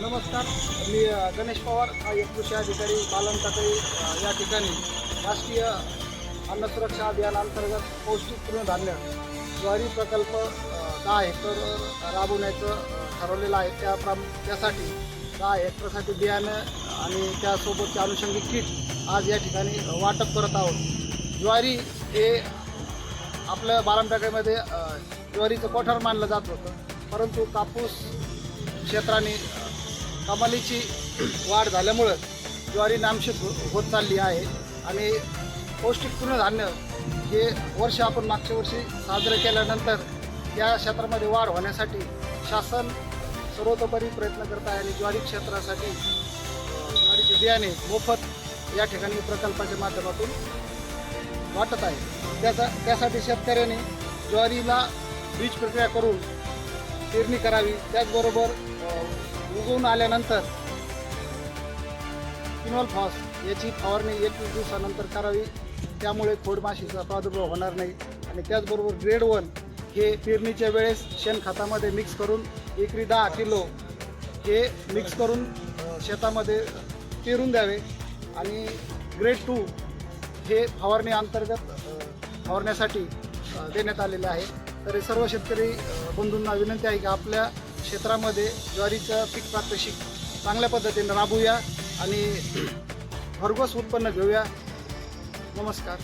नमस्कार. मी गणेश पवार एक कृषी अधिकारी बालन टाकळी या ठिकाणी राष्ट्रीय अन्न सुरक्षा अभियानांतर्गत पौष्टिक तृणधान्य ज्वारी प्रकल्प दहा हेक्टर राबवण्याचं ठरवलेलं आहे. त्या प्रम त्यासाठी दहा हेक्टरसाठी बियाणं आणि त्यासोबतचे अनुषंगिक किट आज या ठिकाणी वाटप करत आहोत. ज्वारी हे आपल्या बारामटाक्यामध्ये ज्वारीचं कोठार मानलं जात होतं. परंतु कापूस क्षेत्राने कमालीची वाढ झाल्यामुळं ज्वारी नामशेष हो-, होत चालली आहे. आणि पौष्टिक तृणधान्य हे वर्ष आपण मागच्या वर्षी साजरं केल्यानंतर या क्षेत्रामध्ये वाढ होण्यासाठी शासन सर्वतोपरी प्रयत्न करत आहे आणि ज्वारी क्षेत्रासाठी ज्वारीचे बियाणे मोफत या ठिकाणी प्रकल्पाच्या माध्यमातून वाटत आहे. त्याचा त्यासाठी शेतकऱ्यांनी ज्वारीला बीज प्रक्रिया करून पेरणी करावी. त्याचबरोबर उगवून आल्यानंतर किनॉल फॉस याची फवारणी एकवीस दिवसानंतर करावी. त्यामुळे खोडमाशीचा प्रादुर्भाव होणार नाही. आणि त्याचबरोबर ग्रेड वन हे पेरणीच्या वेळेस शेणखतामध्ये मिक्स करून एकरी दहा किलो हे मिक्स करून शेतामध्ये पेरून द्यावे. आणि ग्रेड टू हे फवारणी अंतर्गत फवारण्यासाठी देण्यात आलेले आहे. तर हे सर्व शेतकरी बंधूंना विनंती आहे की आपल्या क्षेत्रामध्ये ज्वारीचं पीक प्रात्यक्षिक चांगल्या पद्धतीने राबवूया आणि भरघोस उत्पन्न घेऊया. नमस्कार.